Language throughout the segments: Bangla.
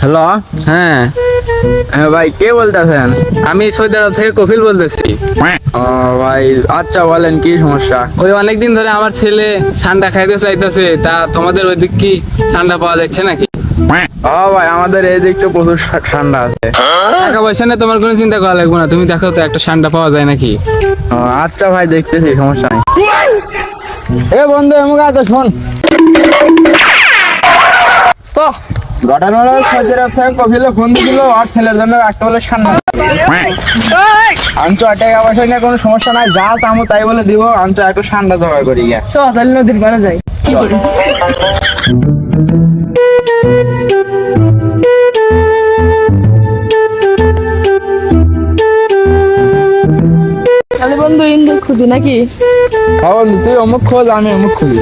হ্যালো হ্যাঁ হ্যাঁ। ভাই কে বলতেছেন? আমি সৌদি আরব থেকে কপিল বলতেছি। ও ভাই আচ্ছা বলেন কি সমস্যা? ওই অনেকদিন ধরে আমার ছেলে ঠান্ডা খাইতে চাইতেছে তা তোমাদের ওইদিক কি ঠান্ডা পাওয়া যাচ্ছে নাকি? ও ভাই আমাদের এই দিক তো প্রচুর ঠান্ডা আছে। টাকা পয়সা নিয়ে তোমার কোনো চিন্তা করা লাগবে না তুমি দেখো তো একটা ঠান্ডা পাওয়া যায় নাকি। আচ্ছা ভাই দেখতেছি সমস্যা নেই। এ বন্ধু এমন আছে শোন। তো ঘটনা হলো সৌদি আরব থেকে ফোন দিছিল আর ছেলের জন্য একটা বলে ঠান্ডা আনছো টাকা পয়সা নিয়ে কোনো সমস্যা নাই যা তামো তাই বলে দিব আনছো একটু ঠান্ডা জোগাড় করি গিয়া। চ তাহলে নদীর পাড়ে যাই। বন্ধু ইন্দুর খুঁজি নাকি? হ্যাঁ তুই অমুক খোঁজ আমি অমুক খুঁজি।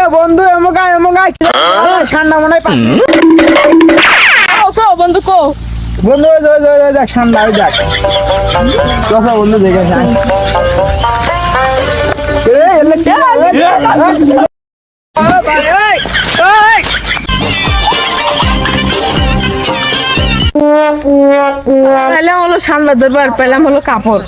এ বন্ধু এমুক আয় এমুক আয়। ঠান্ডা মনে হয় বন্ধু, ওই ওই ওই দেখ ঠান্ডা ওই দেখ। কথা বন্ধু, দেখে? পেলাম হলো সামনে দরবার, পেলাম হলো কাপড়।